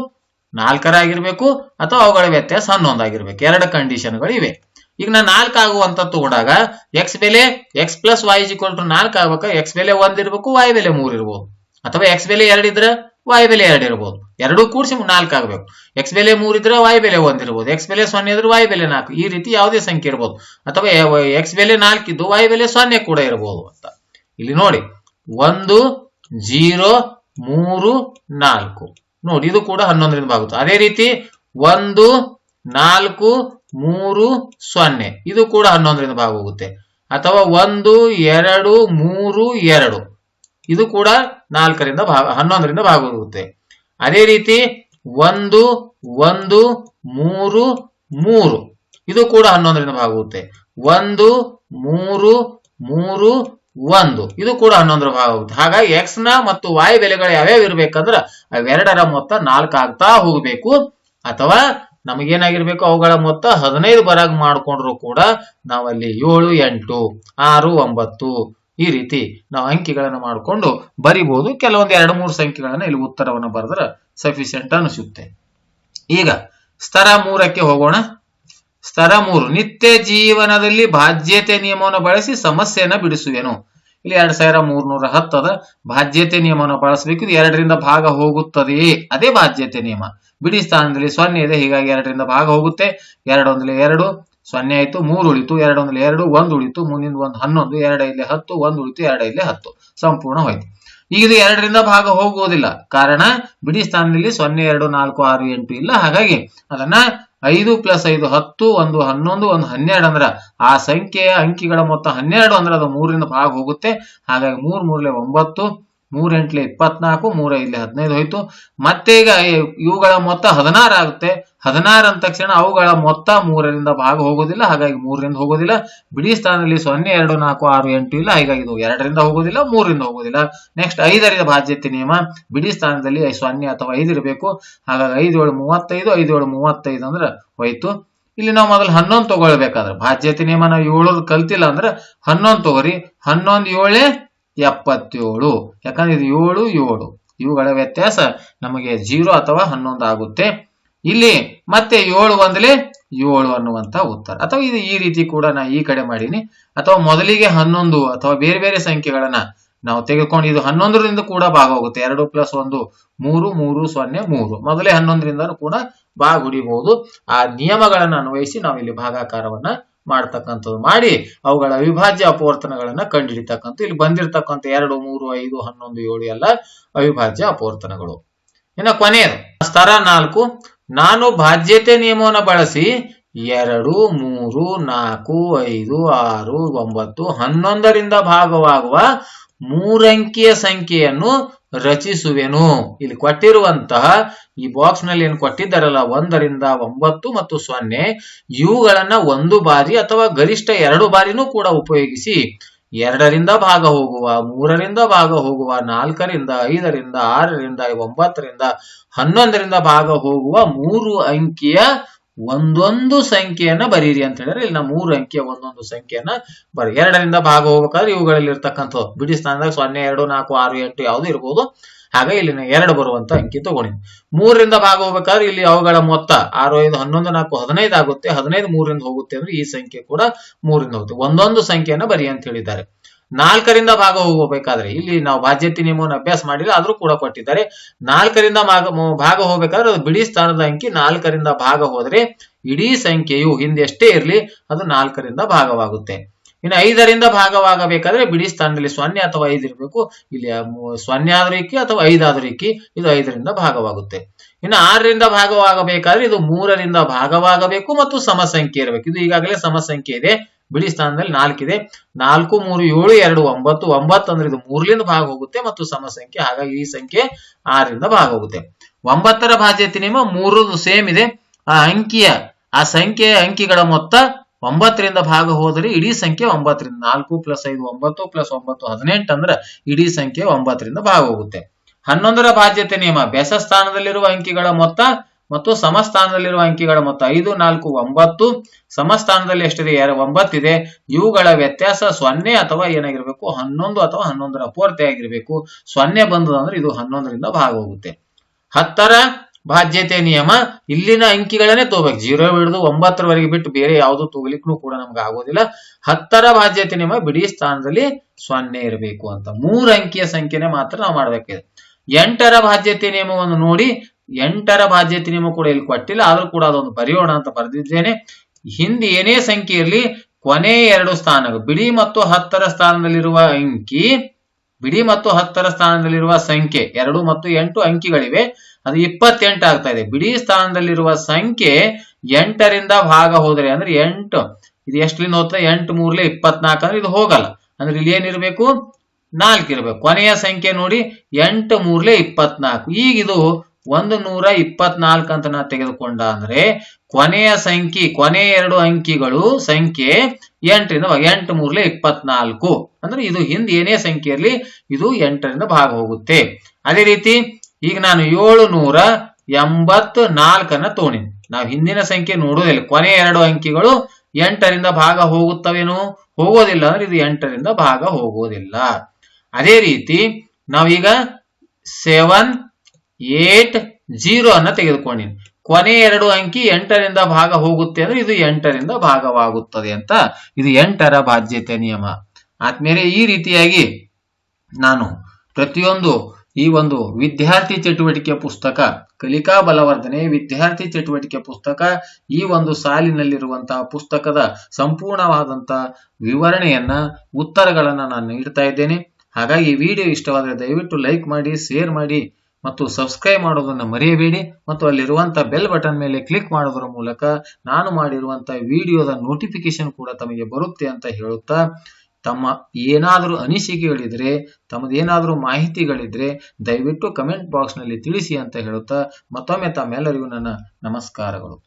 ನಾಲ್ಕರ ಆಗಿರ್ಬೇಕು ಅಥವಾ ಅವುಗಳ ವ್ಯತ್ಯಾಸ ಹನ್ನೊಂದಾಗಿರ್ಬೇಕು ಎರಡು ಕಂಡೀಷನ್ಗಳು ಇವೆ. ಈಗ ನಾನು ನಾಲ್ಕು ಆಗುವಂತ ತಗೊಂಡಾಗ ಎಕ್ಸ್ ಬೆಲೆ X plus Y equal to ನಾಲ್ಕು ಆಗ್ಬೇಕು? ಎಕ್ಸ್ ಬೆಲೆ ಒಂದ್ ಇರ್ಬೇಕು ವೈ ಬೆಲೆ ಮೂರ್ ಇರ್ಬೋದು. ಅಥವಾ ಎಕ್ಸ್ ಬೆಲೆ ಎರಡು ಇದ್ರೆ? ವೈ ಬೆಲೆ ಎರಡು ಇರ್ಬೋದು. ಎರಡೂ ಕೂಡಿಸಿ ನಾಲ್ಕು ಆಗಬೇಕು. ಎಕ್ಸ್ ಬೆಲೆ ಮೂರು ಇದ್ರೆ ವಾಯ್ ಬೆಲೆ ಒಂದು ಇರಬಹುದು ಎಕ್ಸ್ ಬೆಲೆ ಸೊನ್ನೆ ಇದ್ರೆ ವಾಯ್ ಬೆಲೆ ನಾಲ್ಕು. ಈ ರೀತಿ ಯಾವುದೇ ಸಂಖ್ಯೆ ಇರ್ಬೋದು. ಅಥವಾ ಎಕ್ಸ್ ಬೆಲೆ ನಾಲ್ಕು ಇದ್ದು ವಾಯ್ ಬೆಲೆ ಸೊನ್ನೆ ಕೂಡ ಇರಬಹುದು ಅಂತ. ಇಲ್ಲಿ ನೋಡಿ. ಒಂದು, ಜೀರೋ, ಮೂರು, ನಾಲ್ಕು. ನೋಡಿ, ಇದು ಕೂಡ ಹನ್ನೊಂದರಿಂದ ಬಾಗುತ್ತೆ ಅದೇ ರೀತಿ ಒಂದು, ನಾಲ್ಕು, ಮೂರು, ಸೊನ್ನೆ. ಇದು ಕೂಡ ಹನ್ನೊಂದರಿಂದ ಭಾಗ ಹೋಗುತ್ತೆ ಅಥವಾ ಒಂದು, ಎರಡು, ಮೂರು, ಎರಡು. ಇದು ಕೂಡ ನಾಲ್ಕರಿಂದ ಭಾಗ, ಹನ್ನೊಂದರಿಂದ ಭಾಗ ಹೋಗುತ್ತೆ ಅದೇ ರೀತಿ ಒಂದು ಒಂದು, ಮೂರು ಮೂರು. ಇದು ಕೂಡ ಹನ್ನೊಂದರಿಂದ ಭಾಗ ಹೋಗುತ್ತೆ ಒಂದು, ಮೂರು ಮೂರು, ಒಂದು. ಇದು ಕೂಡ ಹನ್ನೊಂದರ ಭಾಗ ಹಾಗಾಗಿ ಎಕ್ಸ್ನ ಮತ್ತು ವಾಯ್ ಬೆಲೆಗಳು ಯಾವ್ಯಾವ ಇರ್ಬೇಕಂದ್ರ ಅವೆರಡರ ಮೊತ್ತ ನಾಲ್ಕು ಆಗ್ತಾ ಹೋಗಬೇಕು. ಅಥವಾ ನಮಗೇನಾಗಿರ್ಬೇಕು ಅವುಗಳ ಮೊತ್ತ ಹದಿನೈದು ಬರಾಗ್ ಮಾಡ್ಕೊಂಡ್ರು ಕೂಡ ನಾವಲ್ಲಿ ಏಳು, ಎಂಟು, ಆರು, ಒಂಬತ್ತು ಈ ರೀತಿ ನಾವು ಅಂಕಿಗಳನ್ನು ಮಾಡಿಕೊಂಡು ಬರಿಬಹುದು ಕೆಲವೊಂದು ಎರಡು ಮೂರು ಸಂಖ್ಯೆಗಳನ್ನ ಇಲ್ಲಿ ಉತ್ತರವನ್ನು ಬರೆದ್ರೆ ಸಫಿಶಿಯಂಟ್ ಅನಿಸುತ್ತೆ ಈಗ ಸ್ತರ ಮೂರಕ್ಕೆ ಹೋಗೋಣ. ಸ್ತರ ಮೂರು, ನಿತ್ಯ ಜೀವನದಲ್ಲಿ ಬಾಧ್ಯತೆ ನಿಯಮವನ್ನು ಬಳಸಿ ಸಮಸ್ಯೆಯನ್ನು ಬಿಡಿಸುವೆನು. ಇಲ್ಲಿ ಎರಡ್ ಸಾವಿರ ಮೂರ್ನೂರ ಹತ್ತದ ಬಾಧ್ಯತೆ ನಿಯಮವನ್ನು ಬಳಸಬೇಕು. ಇದು ಎರಡರಿಂದ ಭಾಗ ಹೋಗುತ್ತದೆಯೇ ಅದೇ ಬಾಧ್ಯತೆ ನಿಯಮ. ಬಿಡಿ ಸ್ಥಾನದಲ್ಲಿ ಸೊನ್ನೆ ಇದೆ. ಹೀಗಾಗಿ ಎರಡರಿಂದ ಭಾಗ ಹೋಗುತ್ತೆ. ಎರಡು ಒಂದಲೆ ಎರಡು. ಸೊನ್ನೆ ಆಯ್ತು, ಮೂರು ಉಳಿತು, ಎರಡು ಒಂದಲೆ ಎರಡು, ಒಂದು ಉಳಿತು ಮುಂದಿಂದ ಒಂದು ಹನ್ನೊಂದು, ಎರಡು ಐದ್ಲೆ ಹತ್ತು, ಒಂದು ಉಳಿತು, ಎರಡು ಐದ್ಲೆ ಹತ್ತು. ಸಂಪೂರ್ಣ ಹೋಯ್ತು. ಈಗ ಇದು ಎರಡರಿಂದ ಭಾಗ ಹೋಗುವುದಿಲ್ಲ. ಕಾರಣ, ಬಿಡಿ ಸ್ಥಾನದಲ್ಲಿ ಸೊನ್ನೆ, ಎರಡು, ನಾಲ್ಕು, ಆರು, ಎಂಟು ಇಲ್ಲ. ಹಾಗಾಗಿ ಅದನ್ನ ಐದು ಪ್ಲಸ್ ಐದು ಹತ್ತು, ಒಂದು ಹನ್ನೊಂದು, ಒಂದು ಹನ್ನೆರಡು ಅಂದ್ರ ಆ ಸಂಖ್ಯೆಯ ಅಂಕಿಗಳ ಮೊತ್ತ ಹನ್ನೆರಡು ಅಂದ್ರೆ ಅದು ಮೂರರಿಂದ ಭಾಗ ಹೋಗುತ್ತೆ. ಹಾಗಾಗಿ ಮೂರ್ ಮೂರ್ಲೆ ಒಂಬತ್ತು ಮೂರ್ ಎಂಟ್ಲೆ ಇಪ್ಪತ್ನಾಲ್ಕು ಮೂರ ಇಲ್ಲಿ ಹದಿನೈದು ಹೋಯ್ತು. ಮತ್ತೆ ಈಗ ಇವುಗಳ ಮೊತ್ತ ಹದಿನಾರು ಆಗುತ್ತೆ. ಹದಿನಾರು ಅಂದ ತಕ್ಷಣ ಅವುಗಳ ಮೊತ್ತ ಮೂರರಿಂದ ಭಾಗ ಹೋಗೋದಿಲ್ಲ, ಹಾಗಾಗಿ ಮೂರರಿಂದ ಹೋಗೋದಿಲ್ಲ. ಬಿಡಿ ಸ್ಥಾನದಲ್ಲಿ ಸೊನ್ನೆ, ಎರಡು, ನಾಲ್ಕು, ಆರು, ಎಂಟು ಇಲ್ಲ, ಹೀಗಾಗಿ ಇದು ಎರಡರಿಂದ ಹೋಗೋದಿಲ್ಲ, ಮೂರರಿಂದ ಹೋಗೋದಿಲ್ಲ. ನೆಕ್ಸ್ಟ್ ಐದರಿಂದ ಬಾಧ್ಯತೆ ನಿಯಮ. ಬಿಡಿ ಸ್ಥಾನದಲ್ಲಿ ಸೊನ್ನೆ ಅಥವಾ ಐದು ಇರಬೇಕು. ಹಾಗಾಗಿ ಐದು ಏಳು ಮೂವತ್ತೈದು, ಐದು ಏಳು ಮೂವತ್ತೈದು ಅಂದ್ರೆ ಹೋಯ್ತು. ಇಲ್ಲಿ ನಾವು ಮೊದಲು ಹನ್ನೊಂದು ತಗೊಳ್ಬೇಕಾದ್ರೆ. ಬಾಧ್ಯತೆ ನಿಯಮ ನಾವು ಏಳು ಕಲ್ತಿಲ್ಲ ಅಂದ್ರೆ ಹನ್ನೊಂದು ತಗೋರಿ. ಹನ್ನೊಂದು ಏಳೇ ಎಪ್ಪತ್ತೇಳು. ಯಾಕಂದ್ರೆ ಇದು ಏಳು ಏಳು. ಇವುಗಳ ವ್ಯತ್ಯಾಸ ನಮಗೆ ಜೀರೋ ಅಥವಾ ಹನ್ನೊಂದು ಆಗುತ್ತೆ. ಇಲ್ಲಿ ಮತ್ತೆ ಏಳು ಒಂದಲೇ ಏಳು ಅನ್ನುವಂತ ಉತ್ತರ. ಅಥವಾ ಇದು ಈ ರೀತಿ ಕೂಡ ನಾ ಈ ಕಡೆ ಮಾಡೀನಿ. ಅಥವಾ ಮೊದಲಿಗೆ ಹನ್ನೊಂದು ಅಥವಾ ಬೇರೆ ಬೇರೆ ಸಂಖ್ಯೆಗಳನ್ನ ನಾವು ತೆಗೆದುಕೊಂಡು ಇದು ಹನ್ನೊಂದರಿಂದ ಕೂಡ ಭಾಗ ಹೋಗುತ್ತೆ ಎರಡು ಪ್ಲಸ್ ಒಂದು, ಮೂರು ಮೂರು, ಸೊನ್ನೆ, ಮೂರು. ಮೊದಲೇ ಹನ್ನೊಂದರಿಂದ ಕೂಡ ಭಾಗ ಹೊಡಿಬಹುದು ಆ ನಿಯಮಗಳನ್ನು ಅನ್ವಯಿಸಿ ನಾವು ಇಲ್ಲಿ ಭಾಗಾಕಾರವನ್ನ ಮಾಡ್ತಕ್ಕಂಥದ್ದು ಮಾಡಿ ಅವುಗಳ ಅವಿಭಾಜ್ಯ ಅಪವರ್ತನಗಳನ್ನ ಕಂಡುಹಿಡಿತಕ್ಕಂಥ, ಇಲ್ಲಿ ಬಂದಿರತಕ್ಕಂಥ ಎರಡು, ಮೂರು, ಐದು, ಹನ್ನೊಂದು, ಏಳು ಎಲ್ಲ ಅವಿಭಾಜ್ಯ ಅಪವರ್ತನಗಳು. ಇನ್ನು ಕೊನೆಯದು ಸ್ತರ ನಾಲ್ಕು, ನಾನು ಬಾಧ್ಯತೆ ನಿಯಮವನ್ನು ಬಳಸಿ ಎರಡು, ಮೂರು, ನಾಲ್ಕು, ಐದು, ಆರು, ಒಂಬತ್ತು, ಹನ್ನೊಂದರಿಂದ ಭಾಗವಾಗುವ ಮೂರಂಕಿಯ ಸಂಖ್ಯೆಯನ್ನು ರಚಿಸುವೆನು. ಇಲ್ಲಿ ಕೊಟ್ಟಿರುವಂತಹ ಈ ಬಾಕ್ಸ್ನಲ್ಲಿ ಏನು ಕೊಟ್ಟಿದ್ದಾರಲ್ಲ? ಒಂದರಿಂದ ಒಂಬತ್ತು ಮತ್ತು ಸೊನ್ನೆ. ಇವುಗಳನ್ನ ಒಂದು ಬಾರಿ ಅಥವಾ ಗರಿಷ್ಠ ಎರಡು ಬಾರಿನೂ ಕೂಡ ಉಪಯೋಗಿಸಿ ಎರಡರಿಂದ ಭಾಗ ಹೋಗುವ, ಮೂರರಿಂದ ಭಾಗ ಹೋಗುವ, ನಾಲ್ಕರಿಂದ ಐದರಿಂದ ಆರರಿಂದ ಒಂಬತ್ತರಿಂದ ಹನ್ನೊಂದರಿಂದ ಭಾಗ ಹೋಗುವ ಮೂರು ಅಂಕಿಯ ಒಂದೊಂದು ಸಂಖ್ಯೆಯನ್ನ ಬರೀರಿ ಅಂತ ಹೇಳಿದ್ರೆ ಇಲ್ಲಿ ನಾವು ಮೂರು ಅಂಕಿಯ ಒಂದೊಂದು ಸಂಖ್ಯೆಯನ್ನ ಬರೀ. ಎರಡರಿಂದ ಭಾಗ ಹೋಗ್ಬೇಕಾದ್ರೆ ಇವುಗಳಲ್ಲಿ ಇರ್ತಕ್ಕಂಥ ಬಿಡಿ ಸ್ಥಾನದಾಗ ಸೊನ್ನೆ, ಎರಡು, ನಾಲ್ಕು, ಆರು, ಎಂಟು ಯಾವುದು ಇರ್ಬೋದು. ಹಾಗೆ ಇಲ್ಲಿ ಎರಡು ಬರುವಂತ ಅಂಕಿ ತಗೊಳ್ಳಿ. ಮೂರರಿಂದ ಭಾಗ ಹೋಗ್ಬೇಕಾದ್ರೆ ಇಲ್ಲಿ ಅವುಗಳ ಮೊತ್ತ ಆರು, ಐದು, ಹನ್ನೊಂದು, ನಾಲ್ಕು, ಹದಿನೈದು ಆಗುತ್ತೆ. ಹದಿನೈದು, ಮೂರರಿಂದ ಹೋಗುತ್ತೆ ಅಂದ್ರೆ ಈ ಸಂಖ್ಯೆ ಕೂಡ ಮೂರಿಂದ ಹೋಗುತ್ತೆ. ಒಂದೊಂದು ಸಂಖ್ಯೆಯನ್ನ ಬರಿ ಅಂತ ಹೇಳಿದ್ದಾರೆ. ನಾಲ್ಕರಿಂದ ಭಾಗ ಹೋಗಬೇಕಾದ್ರೆ ಇಲ್ಲಿ ನಾವು ಬಾಧ್ಯತೆ ನಿಯಮವನ್ನು ಅಭ್ಯಾಸ ಮಾಡಿಲ್ಲ ಆದ್ರೂ ಕೂಡ ಕೊಟ್ಟಿದ್ದಾರೆ. ನಾಲ್ಕರಿಂದ ಭಾಗ ಹೋಗ್ಬೇಕಾದ್ರೆ ಅದು ಬಿಡಿ ಸ್ಥಾನದ ಅಂಕಿ ನಾಲ್ಕರಿಂದ ಭಾಗ ಹೋದ್ರೆ ಇಡೀ ಸಂಖ್ಯೆಯು ಹಿಂದೆ ಎಷ್ಟೇ ಇರಲಿ, ಅದು ನಾಲ್ಕರಿಂದ ಭಾಗವಾಗುತ್ತೆ. ಇನ್ನು ಐದರಿಂದ ಭಾಗವಾಗಬೇಕಾದ್ರೆ ಬಿಡಿ ಸ್ಥಾನದಲ್ಲಿ ಸೊನ್ನೆ ಅಥವಾ ಐದು ಇರಬೇಕು. ಇಲ್ಲಿ ಸೊನ್ನೆ ಆದ್ರೂ ಇಕ್ಕಿ ಅಥವಾ ಐದಾದ್ರೂ ಇಕ್ಕಿ, ಇದು ಐದರಿಂದ ಭಾಗವಾಗುತ್ತೆ. ಇನ್ನು ಆರರಿಂದ ಭಾಗವಾಗಬೇಕಾದ್ರೆ ಇದು ಮೂರರಿಂದ ಭಾಗವಾಗಬೇಕು ಮತ್ತು ಸಮಸಂಖ್ಯೆ ಇರಬೇಕು. ಇದು ಈಗಾಗಲೇ ಸಮಸಂಖ್ಯೆ ಇದೆ. ಬಿಡಿ ಸ್ಥಾನದಲ್ಲಿ ನಾಲ್ಕಿದೆ. ನಾಲ್ಕು, ಮೂರು, ಏಳು, ಎರಡು, ಒಂಬತ್ತು ಒಂಬತ್ತು ಅಂದ್ರೆ ಇದು ಮೂರರಿಂದ ಭಾಗ ಹೋಗುತ್ತೆ ಮತ್ತು ಸಮ ಸಂಖ್ಯೆ, ಹಾಗಾಗಿ ಈ ಸಂಖ್ಯೆ ಆರರಿಂದ ಭಾಗ ಹೋಗುತ್ತೆ ಒಂಬತ್ತರ ಬಾಧ್ಯತೆ ನಿಯಮ ಮೂರು ಸೇಮ್ ಇದೆ. ಆ ಅಂಕಿಯ, ಆ ಸಂಖ್ಯೆಯ ಅಂಕಿಗಳ ಮೊತ್ತ ಒಂಬತ್ತರಿಂದ ಭಾಗ ಹೋದರೆ ಇಡೀ ಸಂಖ್ಯೆ ಒಂಬತ್ತರಿಂದ ನಾಲ್ಕು ಪ್ಲಸ್ ಐದು ಒಂಬತ್ತು ಪ್ಲಸ್ ಒಂಬತ್ತು ಹದಿನೆಂಟು ಅಂದ್ರೆ ಇಡೀ ಸಂಖ್ಯೆ ಒಂಬತ್ತರಿಂದ ಭಾಗ ಹೋಗುತ್ತೆ ಹನ್ನೊಂದರ ಬಾಧ್ಯತೆ ನಿಯಮ ಬೆಸ ಸ್ಥಾನದಲ್ಲಿರುವ ಅಂಕಿಗಳ ಮೊತ್ತ ಮತ್ತು ಸಮಸ್ಥಾನದಲ್ಲಿರುವ ಅಂಕಿಗಳ ಮೊತ್ತ ಐದು, ನಾಲ್ಕು, ಒಂಬತ್ತು. ಸಮಸ್ಥಾನದಲ್ಲಿ ಎಷ್ಟಿದೆ? ಒಂಬತ್ತಿದೆ. ಇವುಗಳ ವ್ಯತ್ಯಾಸ ಸೊನ್ನೆ ಅಥವಾ ಏನಾಗಿರ್ಬೇಕು? ಹನ್ನೊಂದು ಅಥವಾ ಹನ್ನೊಂದರ ಪೂರ್ತಿ ಆಗಿರ್ಬೇಕು ಸೊನ್ನೆ ಬಂದದಂದ್ರೆ ಇದು ಹನ್ನೊಂದರಿಂದ ಭಾಗ ಹೋಗುತ್ತೆ ಹತ್ತರ, ಬಾಧ್ಯತೆ ನಿಯಮ. ಇಲ್ಲಿನ ಅಂಕಿಗಳನ್ನೇ ತಗೋಬೇಕು. ಜೀರೋ ಹಿಡಿದು ಒಂಬತ್ತರವರೆಗೆ ಬಿಟ್ಟು ಬೇರೆ ಯಾವುದು ತಗೋಲಿಕ್ಕೂ ಕೂಡ ನಮ್ಗೆ ಆಗೋದಿಲ್ಲ. ಹತ್ತರ, ಬಾಧ್ಯತೆ ನಿಯಮ ಬಿಡಿ ಸ್ಥಾನದಲ್ಲಿ ಸೊನ್ನೆ ಇರಬೇಕು ಅಂತ. ಮೂರು ಅಂಕಿಯ ಸಂಖ್ಯೆನೆ ಮಾತ್ರ ನಾವು ಮಾಡ್ಬೇಕಿದೆ ಎಂಟರ, ಬಾಧ್ಯತೆ ನಿಯಮವನ್ನು ನೋಡಿ ಎಂಟರ ಬಾಧ್ಯತೆ ನಿಮಗೆ ಕೂಡ ಇಲ್ಲಿ ಕೊಟ್ಟಿಲ್ಲ, ಆದ್ರೂ ಕೂಡ ಅದೊಂದು ಬರೆಯೋಣ ಅಂತ ಬರೆದಿದ್ದೇನೆ. ಹಿಂದೆ ಏನೇ ಸಂಖ್ಯೆ ಇರಲಿ, ಕೊನೆ ಎರಡು ಸ್ಥಾನಗಳು, ಬಿಡಿ ಮತ್ತು ಹತ್ತರ ಸ್ಥಾನದಲ್ಲಿರುವ ಅಂಕಿ, ಬಿಡಿ ಮತ್ತು ಹತ್ತರ ಸ್ಥಾನದಲ್ಲಿರುವ ಸಂಖ್ಯೆ, ಎರಡು ಮತ್ತು ಎಂಟು ಅಂಕಿಗಳಿವೆ. ಅದು ಇಪ್ಪತ್ತೆಂಟು ಆಗ್ತಾ ಇದೆ. ಬಿಡಿ ಸ್ಥಾನದಲ್ಲಿರುವ ಸಂಖ್ಯೆ ಎಂಟರಿಂದ ಭಾಗ ಹೋದರೆ ಅಂದ್ರೆ ಎಂಟು. ಇದು ಎಷ್ಟರಿಂದ ಹೋಗ್ತದೆ? ಎಂಟು ಮೂರ್ಲೆ ಇಪ್ಪತ್ನಾಲ್ಕು ಅಂದ್ರೆ ಇದು ಹೋಗಲ್ಲ. ಅಂದ್ರೆ ಇಲ್ಲಿ ಏನಿರ್ಬೇಕು ನಾಲ್ಕು ಇರಬೇಕು. ಕೊನೆಯ ಸಂಖ್ಯೆ ನೋಡಿ, ಎಂಟು ಮೂರ್ಲೆ ಇಪ್ಪತ್ನಾಲ್ಕು. ಈಗ ಇದು ಒಂದು ನೂರ ಇಪ್ಪತ್ನಾಲ್ಕು ಅಂತ ನಾ ತೆಗೆದುಕೊಂಡ ಅಂದ್ರೆ ಕೊನೆಯ ಸಂಖ್ಯೆ ಕೊನೆ ಎರಡು ಅಂಕಿಗಳು ಸಂಖ್ಯೆ ಎಂಟರಿಂದ ಎಂಟು ಮೂರ್ಲೆ ಇಪ್ಪತ್ನಾಲ್ಕು. ಅಂದ್ರೆ ಇದು ಹಿಂದೆ ಏನೇ ಸಂಖ್ಯೆ ಇರಲಿ, ಇದು ಎಂಟರಿಂದ ಭಾಗ ಹೋಗುತ್ತೆ. ಅದೇ ರೀತಿ, ಈಗ ನಾನು ಏಳು ನೂರ ಎಂಬತ್ ನಾಲ್ಕನ್ನ ತೋಣಿನಿ. ನಾವು ಹಿಂದಿನ ಸಂಖ್ಯೆ ನೋಡೋದಿಲ್ಲ ಕೊನೆ ಎರಡು ಅಂಕಿಗಳು ಎಂಟರಿಂದ ಭಾಗ ಹೋಗುತ್ತವೇನು? ಹೋಗೋದಿಲ್ಲ ಅಂದ್ರೆ ಇದು ಎಂಟರಿಂದ ಭಾಗ ಹೋಗೋದಿಲ್ಲ. ಅದೇ ರೀತಿ, ನಾವೀಗ ಸೆವೆನ್ ಏಟ್, ಜೀರೋ ಅನ್ನ ತೆಗೆದುಕೊಂಡಿನಿ. ಕೊನೆ ಎರಡು ಅಂಕಿ ಎಂಟರಿಂದ ಭಾಗ ಹೋಗುತ್ತೆ ಅಂದ್ರೆ ಇದು ಎಂಟರಿಂದ ಭಾಗವಾಗುತ್ತದೆ ಅಂತ. ಇದು ಎಂಟರ ಬಾಧ್ಯತೆ ನಿಯಮ. ಆದ್ಮೇಲೆ ಈ ರೀತಿಯಾಗಿ ನಾನು ಪ್ರತಿಯೊಂದು ಈ ಒಂದು ವಿದ್ಯಾರ್ಥಿ ಚಟುವಟಿಕೆ ಪುಸ್ತಕ, ಕಲಿಕಾ ಬಲವರ್ಧನೆ ವಿದ್ಯಾರ್ಥಿ ಚಟುವಟಿಕೆ ಪುಸ್ತಕ, ಈ ಒಂದು ಸಾಲಿನಲ್ಲಿರುವಂತಹ ಪುಸ್ತಕದ ಸಂಪೂರ್ಣವಾದಂತಹ ವಿವರಣೆಯನ್ನ, ಉತ್ತರಗಳನ್ನ ನಾನು ನೀಡ್ತಾ ಇದ್ದೇನೆ. ಹಾಗಾಗಿ ವಿಡಿಯೋ ಇಷ್ಟವಾದರೆ ದಯವಿಟ್ಟು ಲೈಕ್ ಮಾಡಿ, ಶೇರ್ ಮಾಡಿ. ಮತ್ತು ಸಬ್ಸ್ಕ್ರೈಬ್ ಮಾಡೋದನ್ನ ಮರೆಯಬೇಡಿ. ಮತ್ತು ಅಲ್ಲಿರುವಂಥ ಬೆಲ್ ಬಟನ್ ಮೇಲೆ ಕ್ಲಿಕ್ ಮಾಡೋದರ ಮೂಲಕ ನಾನು ಮಾಡಿರುವಂಥ ವಿಡಿಯೋದ ನೋಟಿಫಿಕೇಶನ್ ಕೂಡ ತಮಗೆ ಬರುತ್ತೆ ಅಂತ ಹೇಳುತ್ತಾ, ತಮ್ಮ ಏನಾದರೂ ಅನಿಸಿಕೆಗಳಿದ್ರೆ, ತಮ್ಮದೇನಾದರೂ ಮಾಹಿತಿಗಳಿದ್ರೆ ದಯವಿಟ್ಟು ಕಮೆಂಟ್ ಬಾಕ್ಸ್ನಲ್ಲಿ ತಿಳಿಸಿ ಅಂತ ಹೇಳುತ್ತಾ, ಮತ್ತೊಮ್ಮೆ ತಮ್ಮೆಲ್ಲರಿಗೂ ನನ್ನ ನಮಸ್ಕಾರಗಳು.